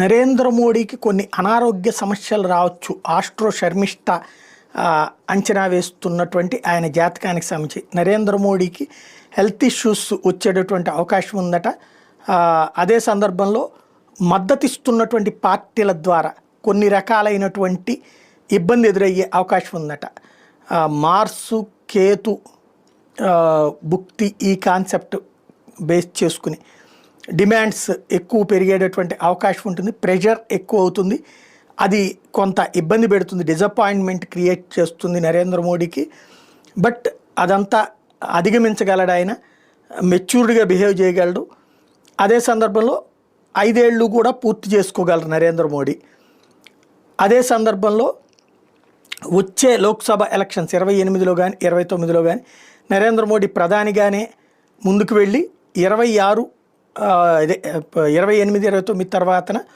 నరేంద్ర మోడీకి కొన్ని అనారోగ్య సమస్యలు రావచ్చు. ఆస్ట్రో శర్మిష్ట అంచనా వేస్తున్నటువంటి ఆయన జాతకానికి సంబంధించి నరేంద్ర మోడీకి హెల్త్ ఇష్యూస్ వచ్చేటటువంటి అవకాశం ఉందట. అదే సందర్భంలో మద్దతిస్తున్నటువంటి పార్టీల ద్వారా కొన్ని రకాలైనటువంటి ఇబ్బంది ఎదురయ్యే అవకాశం ఉందట. మార్సు కేతు భుక్తి ఈ కాన్సెప్ట్ బేస్ చేసుకుని డిమాండ్స్ ఎక్కువ పెరిగేటటువంటి అవకాశం ఉంటుంది ప్రెషర్ ఎక్కువ అవుతుంది. అది కొంత ఇబ్బంది పెడుతుంది డిసప్పాయింట్మెంట్ క్రియేట్ చేస్తుంది నరేంద్ర మోడీకి. బట్ అదంతా అధిగమించగలడు ఆయన మెచ్యూర్డ్గా బిహేవ్ చేయగలడు. అదే సందర్భంలో ఐదేళ్ళు కూడా పూర్తి చేసుకోగలరు నరేంద్ర మోడీ. అదే సందర్భంలో వచ్చే లోక్సభ ఎలక్షన్స్ ఇరవై ఎనిమిదిలో కానీ ఇరవై తొమ్మిదిలో కానీ నరేంద్ర మోడీ ప్రధానిగానే ముందుకు వెళ్ళి ఇరవై ఆరు అదే ఇరవై ఎనిమిది ఇరవై తొమ్మిది తర్వాతన